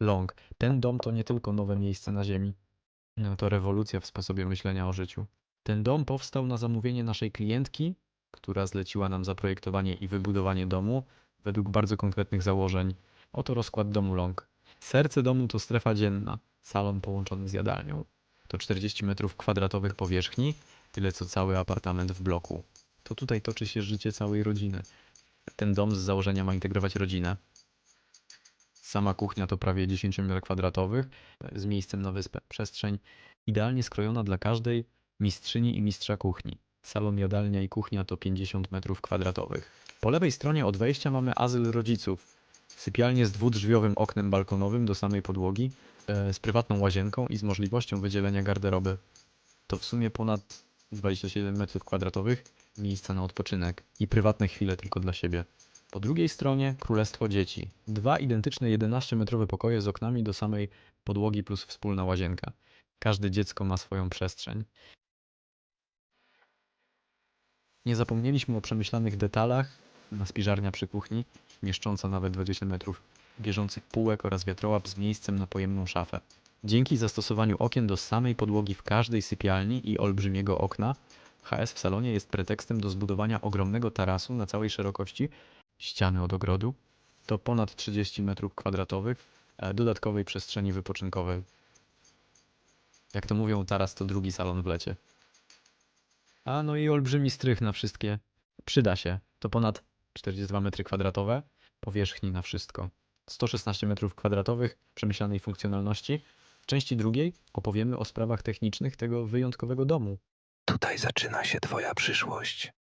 Long. Ten dom to nie tylko nowe miejsce na ziemi. No, to rewolucja w sposobie myślenia o życiu. Ten dom powstał na zamówienie naszej klientki, która zleciła nam zaprojektowanie i wybudowanie domu według bardzo konkretnych założeń. Oto rozkład domu Long. Serce domu to strefa dzienna, salon połączony z jadalnią. To 40 metrów kwadratowych powierzchni, tyle co cały apartament w bloku. To tutaj toczy się życie całej rodziny. Ten dom z założenia ma integrować rodzinę. Sama kuchnia to prawie 10 metrów kwadratowych z miejscem na wyspę. Przestrzeń idealnie skrojona dla każdej mistrzyni i mistrza kuchni. Salon, jadalnia i kuchnia to 50 metrów kwadratowych. Po lewej stronie od wejścia mamy azyl rodziców. Sypialnię z dwudrzwiowym oknem balkonowym do samej podłogi, e, z prywatną łazienką i z możliwością wydzielenia garderoby. To w sumie ponad 27 metrów kwadratowych miejsca na odpoczynek i prywatne chwile tylko dla siebie. Po drugiej stronie królestwo dzieci. Dwa identyczne 11-metrowe pokoje z oknami do samej podłogi plus wspólna łazienka. Każde dziecko ma swoją przestrzeń. Nie zapomnieliśmy o przemyślanych detalach. Na spiżarnia przy kuchni, mieszcząca nawet 20 metrów, bieżących półek oraz wiatrołap z miejscem na pojemną szafę. Dzięki zastosowaniu okien do samej podłogi w każdej sypialni i olbrzymiego okna, HS w salonie jest pretekstem do zbudowania ogromnego tarasu na całej szerokości ściany od ogrodu. To ponad 30 metrów kwadratowych e, dodatkowej przestrzeni wypoczynkowej. Jak to mówią, taras to drugi salon w lecie. A no i olbrzymi strych na wszystkie. Przyda się. To ponad 42 metry kwadratowe, powierzchni na wszystko. 116 metrów kwadratowych przemyślanej funkcjonalności. W części drugiej opowiemy o sprawach technicznych tego wyjątkowego domu. Tutaj zaczyna się twoja przyszłość.